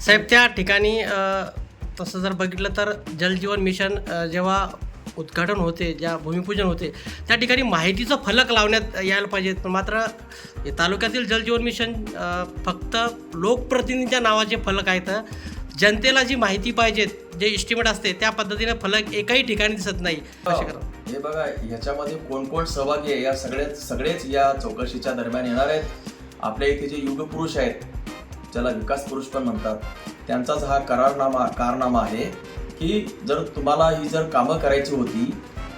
साहेब त्या ठिकाणी तसं जर बघितलं तर जलजीवन मिशन जेव्हा उद्घाटन होते ज्या भूमिपूजन होते त्या ठिकाणी माहितीचं फलक लावण्यात यायला पाहिजे. पण मात्र हे तालुक्यातील जलजीवन मिशन फक्त लोकप्रतिनिधीच्या नावाचे फलक आहेत. जनतेला जी माहिती पाहिजे जे इस्टिमेट असते त्या पद्धतीने फलक एकाही ठिकाणी दिसत नाही. करा. हे बघा ह्याच्यामध्ये कोण कोण सहभागी आहे? या सगळ्याच सगळेच या चौकशीच्या दरम्यान येणार आहेत. आपल्या इथे जे युग पुरुष आहेत ज्याला विकास पुरुष पण म्हणतात त्यांचाच हा करारनामा कारनामा आहे की जर तुम्हाला ही जर कामं करायची होती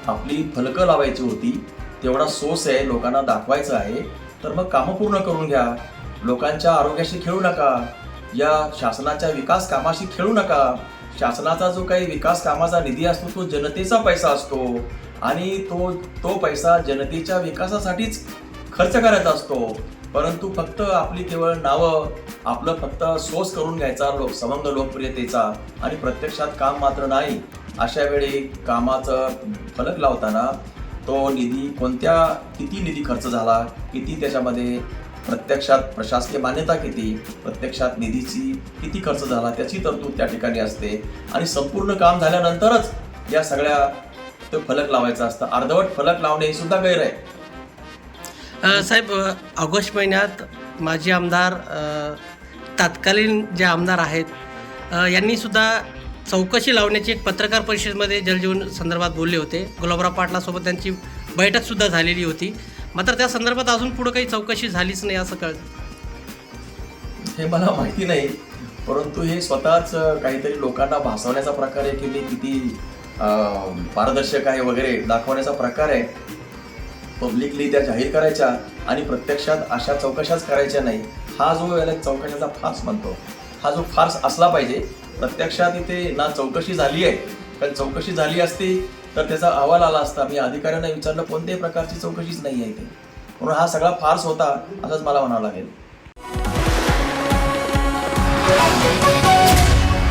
आपली फलकं लावायची होती तेवढा सोस आहे लोकांना दाखवायचं आहे तर मग कामं पूर्ण करून घ्या. लोकांच्या आरोग्याशी खेळू नका. या शासनाच्या विकास कामाशी खेळू नका. शासनाचा जो काही विकास कामाचा निधी असतो तो जनतेचा पैसा असतो आणि तो तो पैसा जनतेच्या विकासासाठीच खर्च करायचा असतो. परंतु फक्त आपली केवळ नावं आपलं फक्त सोस करून घ्यायचा लोक समंग लोकप्रियतेचा आणि प्रत्यक्षात काम मात्र नाही अशा वेळी कामाचं फलक लावताना तो निधी कोणत्या किती निधी खर्च झाला किती त्याच्यामध्ये प्रत्यक्षात प्रशासकीय मान्यता किती प्रत्यक्षात निधीची किती खर्च झाला त्याची तरतूद त्या ठिकाणी असते. आणि संपूर्ण काम झाल्यानंतरच या सगळ्या तो फलक लावायचा असतं. अर्धवट फलक लावणे ही सुद्धा गैर आहे. साहेब ऑगस्ट महिन्यात माजी आमदार तत्कालीन जे आमदार आहेत यांनीसुद्धा चौकशी लावण्याची एक पत्रकार परिषदेमध्ये जलजीवन संदर्भात बोलले होते. गुलाबराव पाटलासोबत त्यांची बैठकसुद्धा झालेली होती. मात्र त्या संदर्भात अजून पुढं काही चौकशी झालीच नाही असं कळतं. हे मला माहिती नाही परंतु हे स्वतःच काहीतरी लोकांना भासवण्याचा प्रकार आहे की मी किती पारदर्शक आहे वगैरे दाखवण्याचा प्रकार आहे. पब्लिकली त्या जाहीर करायच्या आणि प्रत्यक्षात अशा चौकशाच करायच्या नाही हा जो याला चौकशाचा फार्स म्हणतो हा जो फार्स असला पाहिजे प्रत्यक्षात इथे ना चौकशी झाली आहे कारण चौकशी झाली असती तर त्याचा अहवाल आला असता. मी अधिकाऱ्यांना विचारलं कोणत्याही प्रकारची चौकशीच नाही आहे इथे. म्हणून हा सगळा फार्स होता असंच मला म्हणावं लागेल.